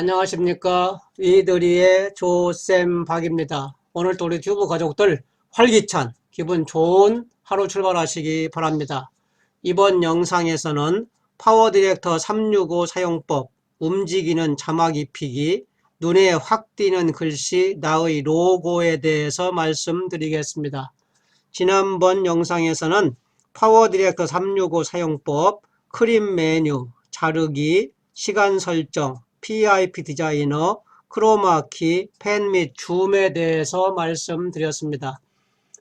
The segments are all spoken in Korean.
안녕하십니까. 위드리의 조쌤 박입니다. 오늘 도 우리 튜브 가족들 활기찬 기분 좋은 하루 출발하시기 바랍니다. 이번 영상에서는 파워 디렉터 365 사용법 움직이는 자막 입히기 눈에 확 띄는 글씨 나의 로고에 대해서 말씀드리겠습니다. 지난번 영상에서는 파워 디렉터 365 사용법 크림 메뉴 자르기 시간 설정 PIP 디자이너, 크로마키, 펜 및 줌에 대해서 말씀드렸습니다.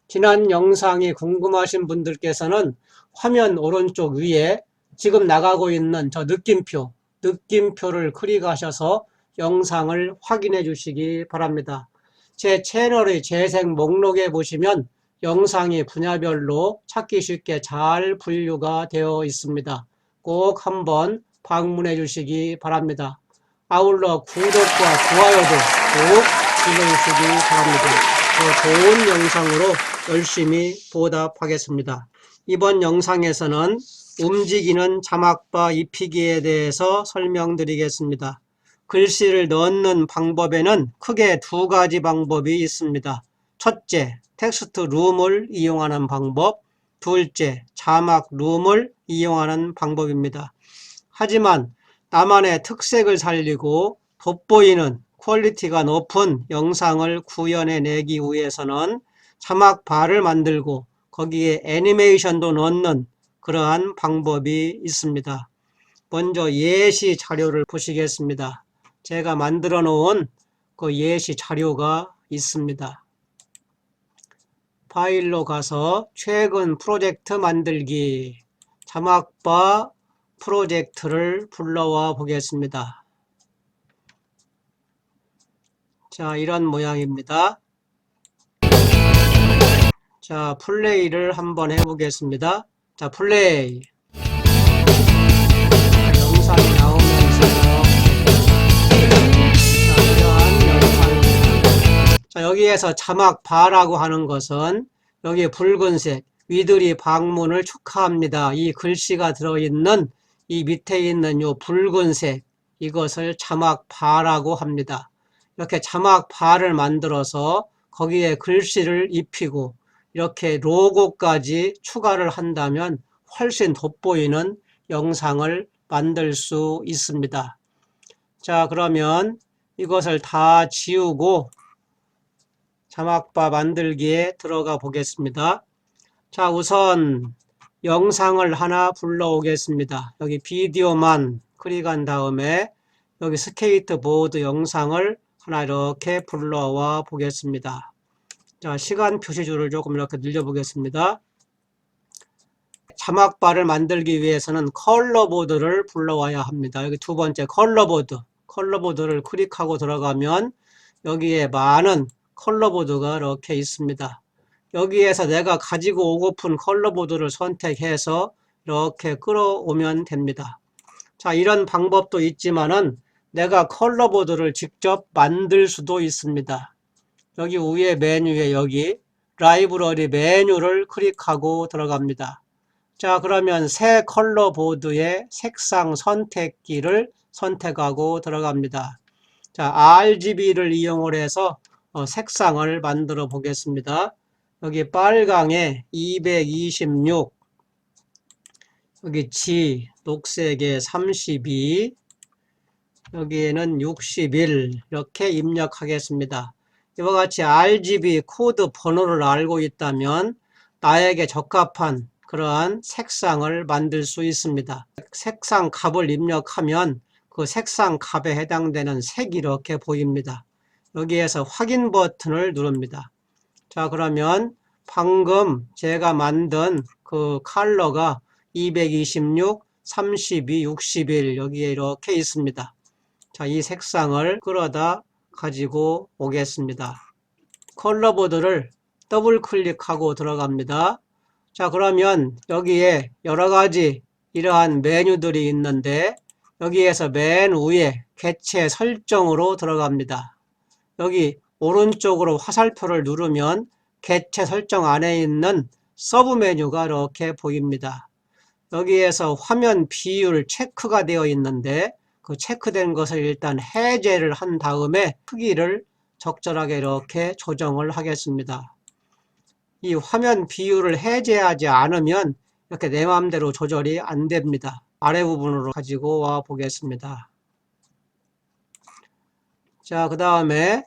지난 영상이 궁금하신 분들께서는 화면 오른쪽 위에 지금 나가고 있는 저 느낌표, 느낌표를 클릭하셔서 영상을 확인해 주시기 바랍니다. 제 채널의 재생 목록에 보시면 영상이 분야별로 찾기 쉽게 잘 분류가 되어 있습니다. 꼭 한번 방문해 주시기 바랍니다. 아울러 구독과 좋아요도 꼭 눌러주시기 바랍니다. 더 좋은 영상으로 열심히 보답하겠습니다. 이번 영상에서는 움직이는 자막바 입히기에 대해서 설명드리겠습니다. 글씨를 넣는 방법에는 크게 두 가지 방법이 있습니다. 첫째, 텍스트 룸을 이용하는 방법. 둘째, 자막 룸을 이용하는 방법입니다. 하지만 나만의 특색을 살리고 돋보이는 퀄리티가 높은 영상을 구현해 내기 위해서는 자막 바를 만들고 거기에 애니메이션도 넣는 그러한 방법이 있습니다. 먼저 예시 자료를 보시겠습니다. 제가 만들어 놓은 그 예시 자료가 있습니다. 파일로 가서 최근 프로젝트 만들기 자막바 프로젝트를 불러와 보겠습니다. 자, 이런 모양입니다. 자, 플레이를 한번 해보겠습니다. 자, 플레이. 자, 영상이 나오면서요. 자, 이러한. 자, 여기에서 자막 바라고 하는 것은 여기 붉은색 위들이 방문을 축하합니다. 이 글씨가 들어있는 이 밑에 있는 요 붉은색 이것을 자막 바라고 합니다. 이렇게 자막 바를 만들어서 거기에 글씨를 입히고 이렇게 로고까지 추가를 한다면 훨씬 돋보이는 영상을 만들 수 있습니다. 자 그러면 이것을 다 지우고 자막바 만들기에 들어가 보겠습니다. 자 우선 영상을 하나 불러오겠습니다. 여기 비디오만 클릭한 다음에 여기 스케이트보드 영상을 하나 이렇게 불러와 보겠습니다. 자, 시간 표시줄을 조금 이렇게 늘려보겠습니다. 자막바를 만들기 위해서는 컬러보드를 불러와야 합니다. 여기 두 번째 컬러보드. 컬러보드를 클릭하고 들어가면 여기에 많은 컬러보드가 이렇게 있습니다. 여기에서 내가 가지고 오고픈 컬러보드를 선택해서 이렇게 끌어오면 됩니다. 자, 이런 방법도 있지만은 내가 컬러보드를 직접 만들 수도 있습니다. 여기 위에 메뉴에 여기 라이브러리 메뉴를 클릭하고 들어갑니다. 자, 그러면 새 컬러보드의 색상 선택기를 선택하고 들어갑니다. 자, RGB를 이용을 해서 어, 색상을 만들어 보겠습니다. 여기 빨강에 226 여기 G 녹색에 32 여기에는 61 이렇게 입력하겠습니다. 이와 같이 RGB 코드 번호를 알고 있다면 나에게 적합한 그러한 색상을 만들 수 있습니다. 색상 값을 입력하면 그 색상 값에 해당되는 색이 이렇게 보입니다. 여기에서 확인 버튼을 누릅니다. 자 그러면 방금 제가 만든 그 컬러가 226, 32, 61 여기에 이렇게 있습니다. 자 이 색상을 끌어다 가지고 오겠습니다. 컬러보드를 더블 클릭하고 들어갑니다. 자 그러면 여기에 여러 가지 이러한 메뉴들이 있는데 여기에서 맨 위에 개체 설정으로 들어갑니다. 여기 오른쪽으로 화살표를 누르면 개체 설정 안에 있는 서브 메뉴가 이렇게 보입니다. 여기에서 화면 비율 체크가 되어 있는데 그그 체크된 것을 일단 해제를 한 다음에 크기를 적절하게 이렇게 조정을 하겠습니다. 이 화면 비율을 해제하지 않으면 이렇게 내 마음대로 조절이 안 됩니다. 아래 부분으로 가지고 와 보겠습니다. 자, 그 다음에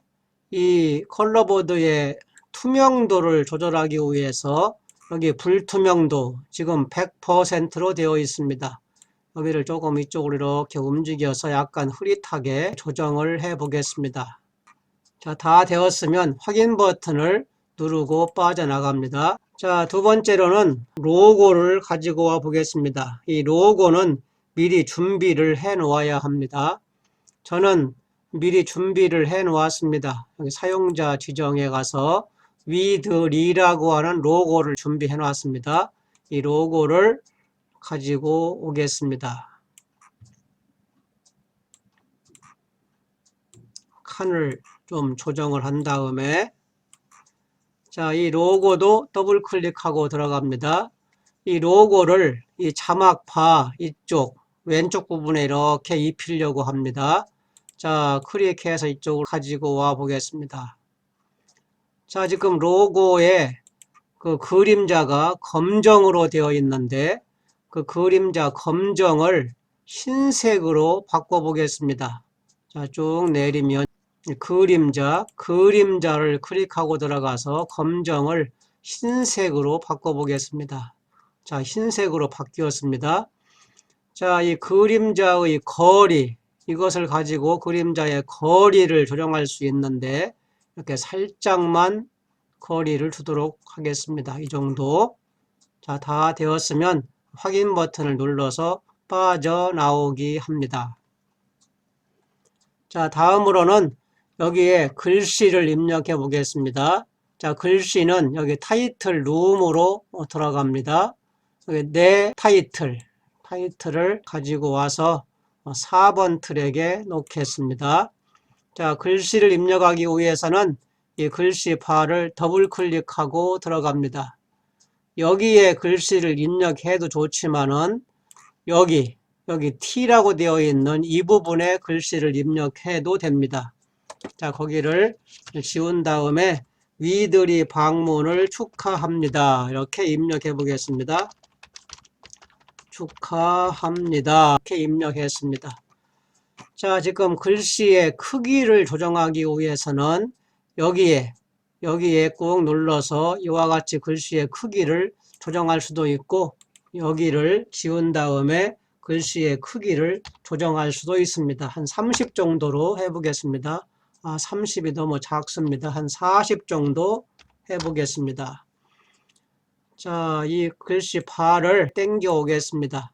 이 컬러보드의 투명도를 조절하기 위해서 여기 불투명도 지금 100%로 되어 있습니다. 여기를 조금 이쪽으로 이렇게 움직여서 약간 흐릿하게 조정을 해 보겠습니다. 자, 다 되었으면 확인 버튼을 누르고 빠져나갑니다. 자, 두 번째로는 로고를 가지고 와 보겠습니다. 이 로고는 미리 준비를 해 놓아야 합니다. 저는 미리 준비를 해 놓았습니다. 여기 사용자 지정에 가서 위드리라고 하는 로고를 준비해 놨습니다. 이 로고를 가지고 오겠습니다. 칸을 좀 조정을 한 다음에 자, 이 로고도 더블 클릭하고 들어갑니다. 이 로고를 이 자막바 이쪽 왼쪽 부분에 이렇게 입히려고 합니다. 자, 클릭해서 이쪽으로 가지고 와 보겠습니다. 자, 지금 로고에 그 그림자가 검정으로 되어 있는데 그 그림자 검정을 흰색으로 바꿔 보겠습니다. 자, 쭉 내리면 그림자, 그림자를 클릭하고 들어가서 검정을 흰색으로 바꿔 보겠습니다. 자, 흰색으로 바뀌었습니다. 자, 이 그림자의 거리, 이것을 가지고 그림자의 거리를 조정할 수 있는데 이렇게 살짝만 거리를 두도록 하겠습니다. 이 정도. 자, 다 되었으면 확인 버튼을 눌러서 빠져나오기 합니다. 자, 다음으로는 여기에 글씨를 입력해 보겠습니다. 자, 글씨는 여기 타이틀 룸으로 들어갑니다. 여기 내 타이틀, 타이틀을 가지고 와서 4번 트랙에 놓겠습니다. 자, 글씨를 입력하기 위해서는 이 글씨 바를 더블 클릭하고 들어갑니다. 여기에 글씨를 입력해도 좋지만은 여기 여기 T라고 되어 있는 이 부분에 글씨를 입력해도 됩니다. 자, 거기를 지운 다음에 위들이 방문을 축하합니다. 이렇게 입력해 보겠습니다. 축하합니다. 이렇게 입력했습니다. 자, 지금 글씨의 크기를 조정하기 위해서는 여기에 여기에 꾹 눌러서 이와 같이 글씨의 크기를 조정할 수도 있고 여기를 지운 다음에 글씨의 크기를 조정할 수도 있습니다. 한 30 정도로 해보겠습니다. 아, 30이 너무 작습니다. 한 40 정도 해보겠습니다. 자, 이 글씨 바를 당겨 오겠습니다.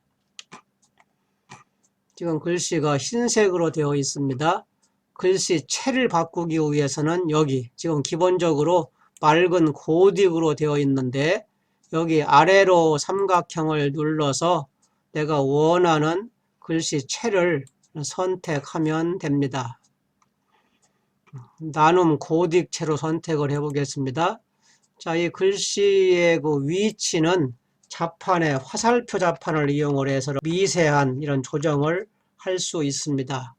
지금 글씨가 흰색으로 되어 있습니다. 글씨 체를 바꾸기 위해서는 여기 지금 기본적으로 맑은 고딕으로 되어 있는데 여기 아래로 삼각형을 눌러서 내가 원하는 글씨 체를 선택하면 됩니다. 나눔 고딕체로 선택을 해 보겠습니다. 자, 이 글씨의 그 위치는 자판에 화살표 자판을 이용을 해서 미세한 이런 조정을 할 수 있습니다.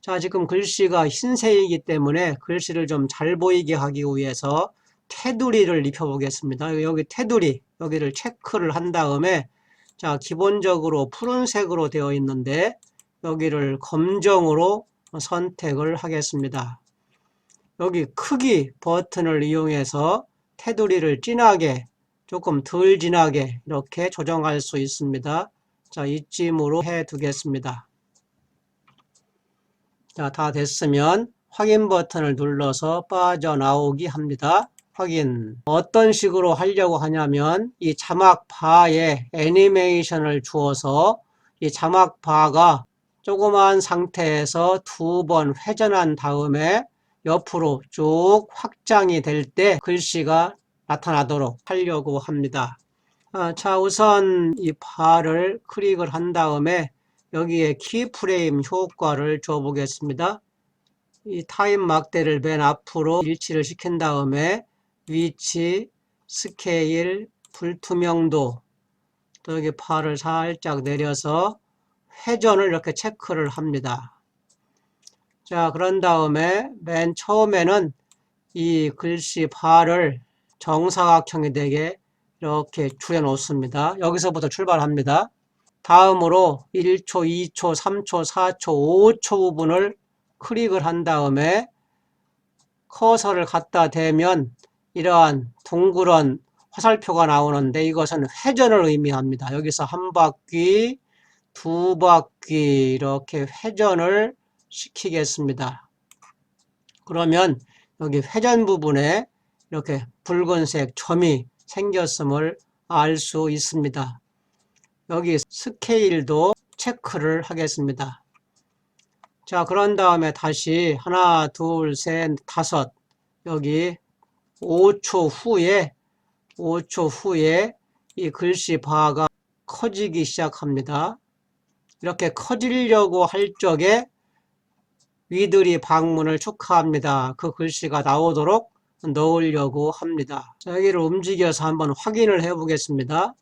자, 지금 글씨가 흰색이기 때문에 글씨를 좀 잘 보이게 하기 위해서 테두리를 입혀 보겠습니다. 여기 테두리, 여기를 체크를 한 다음에 자, 기본적으로 푸른색으로 되어 있는데 여기를 검정으로 선택을 하겠습니다. 여기 크기 버튼을 이용해서 테두리를 진하게 조금 덜 진하게 이렇게 조정할 수 있습니다. 자, 이쯤으로 해 두겠습니다. 자, 다 됐으면 확인 버튼을 눌러서 빠져나오기 합니다. 확인. 어떤 식으로 하려고 하냐면 이 자막 바에 애니메이션을 주어서 이 자막 바가 조그만 상태에서 두 번 회전한 다음에 옆으로 쭉 확장이 될 때 글씨가 나타나도록 하려고 합니다. 아, 자, 우선 이 바를 클릭을 한 다음에 여기에 키프레임 효과를 줘 보겠습니다. 이 타임 막대를 맨 앞으로 일치를 시킨 다음에 위치, 스케일, 불투명도 또 여기 팔을 살짝 내려서 회전을 이렇게 체크를 합니다. 자, 그런 다음에 맨 처음에는 이 글씨 바를 정사각형이 되게 이렇게 줄여 놓습니다. 여기서부터 출발합니다. 다음으로 1초, 2초, 3초, 4초, 5초 부분을 클릭을 한 다음에 커서를 갖다 대면 이러한 둥그런 화살표가 나오는데 이것은 회전을 의미합니다. 여기서 한 바퀴, 두 바퀴 이렇게 회전을 시키겠습니다. 그러면 여기 회전 부분에 이렇게 붉은색 점이 생겼음을 알 수 있습니다. 여기 스케일도 체크를 하겠습니다. 자, 그런 다음에 다시 하나, 둘, 셋, 다섯 여기 5초 후에 5초 후에 이 글씨 바가 커지기 시작합니다. 이렇게 커지려고 할 적에 위들이 방문을 축하합니다. 그 글씨가 나오도록 넣으려고 합니다. 자, 여기를 움직여서 한번 확인을 해 보겠습니다.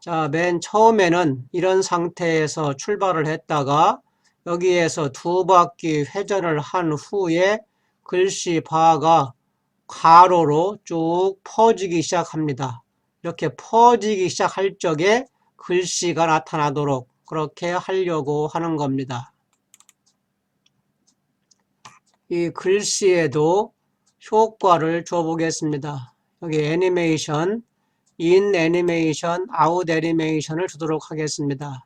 자, 맨 처음에는 이런 상태에서 출발을 했다가 여기에서 두 바퀴 회전을 한 후에 글씨 바가 가로로 쭉 퍼지기 시작합니다. 이렇게 퍼지기 시작할 적에 글씨가 나타나도록 그렇게 하려고 하는 겁니다. 이 글씨에도 효과를 줘 보겠습니다. 여기 애니메이션, 인 애니메이션, 아웃 애니메이션을 주도록 하겠습니다.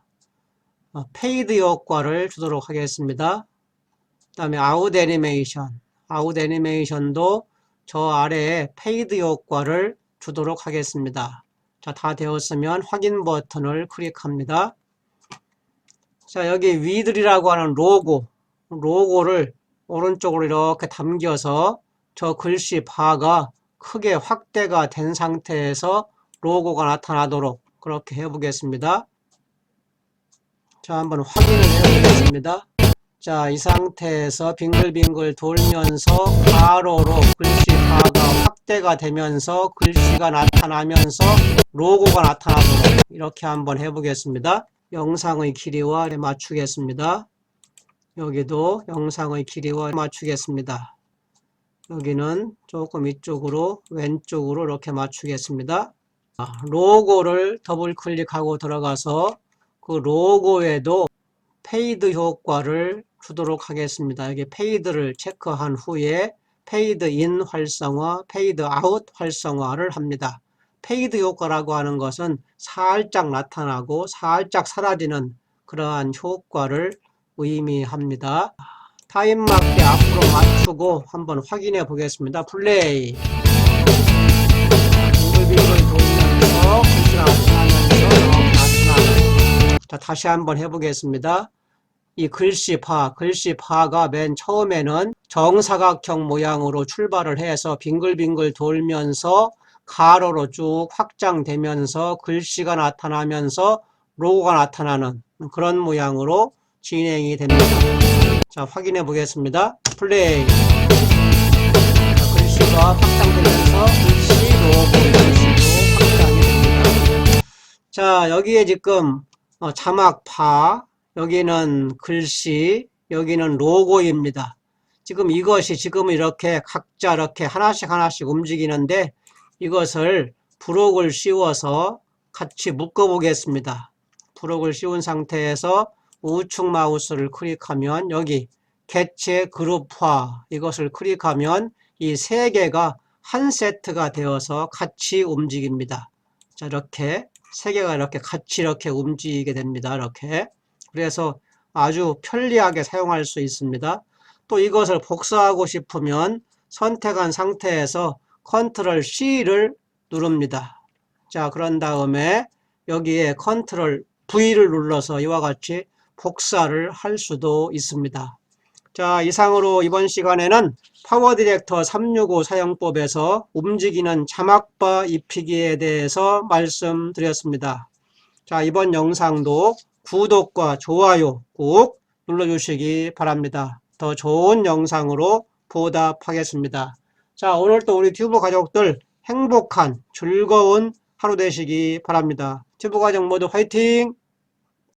어, 페이드 효과를 주도록 하겠습니다. 그 다음에 아웃 애니메이션, 아웃 애니메이션도 저 아래에 페이드 효과를 주도록 하겠습니다. 자, 다 되었으면 확인 버튼을 클릭합니다. 자, 여기 위들이라고 하는 로고, 로고를 오른쪽으로 이렇게 담겨서 저 글씨 바가 크게 확대가 된 상태에서 로고가 나타나도록 그렇게 해보겠습니다. 자, 한번 확인을 해보겠습니다. 자, 이 상태에서 빙글빙글 돌면서 가로로 글씨 바가 확대가 되면서 글씨가 나타나면서 로고가 나타나도록 이렇게 한번 해보겠습니다. 영상의 길이와 맞추겠습니다. 여기도 영상의 길이와 맞추겠습니다. 여기는 조금 이쪽으로 왼쪽으로 이렇게 맞추겠습니다. 로고를 더블 클릭하고 들어가서 그 로고에도 페이드 효과를 주도록 하겠습니다. 여기 페이드를 체크한 후에 페이드 인 활성화, 페이드 아웃 활성화를 합니다. 페이드 효과라고 하는 것은 살짝 나타나고 살짝 사라지는 그러한 효과를 의미합니다. 타임마크 앞으로 맞추고 한번 확인해 보겠습니다. 플레이 자 다시 한번 해보겠습니다. 이 글씨 파, 글씨 파가 맨 처음에는 정사각형 모양으로 출발을 해서 빙글빙글 돌면서 가로로 쭉 확장되면서 글씨가 나타나면서 로고가 나타나는 그런 모양으로 진행이 됩니다. 자, 확인해 보겠습니다. 플레이. 자, 글씨가 확장되면서 글씨 로고 이런 식으로 확장이 됩니다. 자, 여기에 지금 어, 자막 파, 여기는 글씨, 여기는 로고입니다. 지금 이것이 지금 이렇게 각자 이렇게 하나씩 하나씩 움직이는데 이것을 부록을 씌워서 같이 묶어 보겠습니다. 부록을 씌운 상태에서 우측 마우스를 클릭하면 여기 개체 그룹화 이것을 클릭하면 이 세 개가 한 세트가 되어서 같이 움직입니다. 자, 이렇게 세 개가 이렇게 같이 이렇게 움직이게 됩니다. 이렇게. 그래서 아주 편리하게 사용할 수 있습니다. 또 이것을 복사하고 싶으면 선택한 상태에서 컨트롤 C를 누릅니다. 자, 그런 다음에 여기에 컨트롤 V를 눌러서 이와 같이 복사를 할 수도 있습니다. 자, 이상으로 이번 시간에는 파워 디렉터 365 사용법에서 움직이는 자막바 입히기에 대해서 말씀드렸습니다. 자, 이번 영상도 구독과 좋아요 꼭 눌러주시기 바랍니다. 더 좋은 영상으로 보답하겠습니다. 자, 오늘도 우리 튜브 가족들 행복한 즐거운 하루 되시기 바랍니다. 튜브 가족 모두 화이팅!